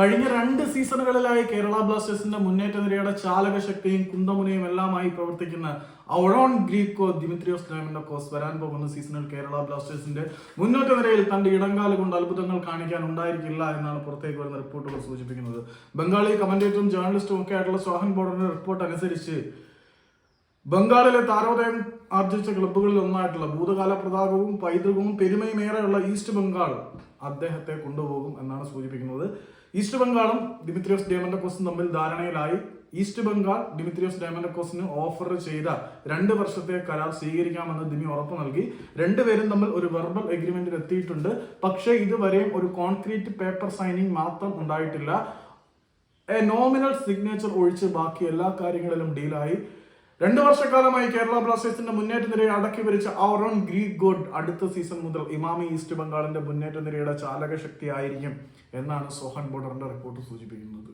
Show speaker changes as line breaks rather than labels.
കഴിഞ്ഞ രണ്ട് സീസണുകളിലായി കേരള ബ്ലാസ്റ്റേഴ്സിന്റെ മുന്നേറ്റ നിരയുടെ ചാലക ശക്തിയും കുന്തമുനയും എല്ലാമായി പ്രവർത്തിക്കുന്ന ഔറോൺ ഗ്രീക്കോ ദിമിത്രിയോസ് ഡയമൻഡോക്കോസ് വരാൻ പോകുന്ന സീസണിൽ കേരള ബ്ലാസ്റ്റേഴ്സിന്റെ മുന്നോട്ട നിരയിൽ തന്റെ ഇടങ്കാല കൊണ്ട് അത്ഭുതങ്ങൾ കാണിക്കാൻ ഉണ്ടായിരിക്കില്ല എന്നാണ് പുറത്തേക്ക് വരുന്ന റിപ്പോർട്ടുകൾ സൂചിപ്പിക്കുന്നത്. ബംഗാളി കമന്റേറ്ററും ജേർണലിസ്റ്റും ഒക്കെ ആയിട്ടുള്ള സോഹൻ ബോർഡറിന്റെ റിപ്പോർട്ട് അനുസരിച്ച് ബംഗാളിലെ താരോദയം ആർജിച്ച ക്ലബ്ബുകളിൽ ഒന്നായിട്ടുള്ള ഭൂതകാല പ്രതാപവും പൈതൃകവും പെരുമയും ഏറെയുള്ള ഈസ്റ്റ് ബംഗാൾ അദ്ദേഹത്തെ കൊണ്ടുപോകും. എന്നാണ് സൂചിപ്പിക്കുന്നത്. ഈസ്റ്റ് ബംഗാളും ഡിമിത്രിയോസ് ഡേമൻഡക്കോസും തമ്മിൽ ധാരണയിലായി. ഈസ്റ്റ് ബംഗാൾ ഡിമിത്രിയോസ് ഡേമൻഡക്കോസിന് ഓഫർ ചെയ്ത രണ്ട് വർഷത്തെ കരാർ സ്വീകരിക്കാമെന്ന് ദിമി ഉറപ്പ് നൽകി. രണ്ടുപേരും തമ്മിൽ ഒരു വെർബൽ എഗ്രിമെന്റിൽ എത്തിയിട്ടുണ്ട്. പക്ഷേ ഇതുവരെയും ഒരു കോൺക്രീറ്റ് പേപ്പർ സൈനിങ് മാത്രം ഉണ്ടായിട്ടില്ല. നോമിനൽ സിഗ്നേച്ചർ ഒഴിച്ച് ബാക്കി എല്ലാ കാര്യങ്ങളിലും ഡീലായി രണ്ടു വർഷക്കാലമായി കേരള ബ്ലാസ്റ്റേഴ്സിന്റെ മുന്നേറ്റ നിരയെ അടക്കി ഭരിച്ച ഔറോൺ ഗ്രീക്ക് ഗോഡ് അടുത്ത സീസൺ മുതൽ ഇമാമി ഈസ്റ്റ് ബംഗാളിന്റെ മുന്നേറ്റ നിരയുടെ ചാലക ശക്തിയായിരിക്കും എന്നാണ് സോഹൻ ബോർഡറിന്റെ റിപ്പോർട്ട് സൂചിപ്പിക്കുന്നത്.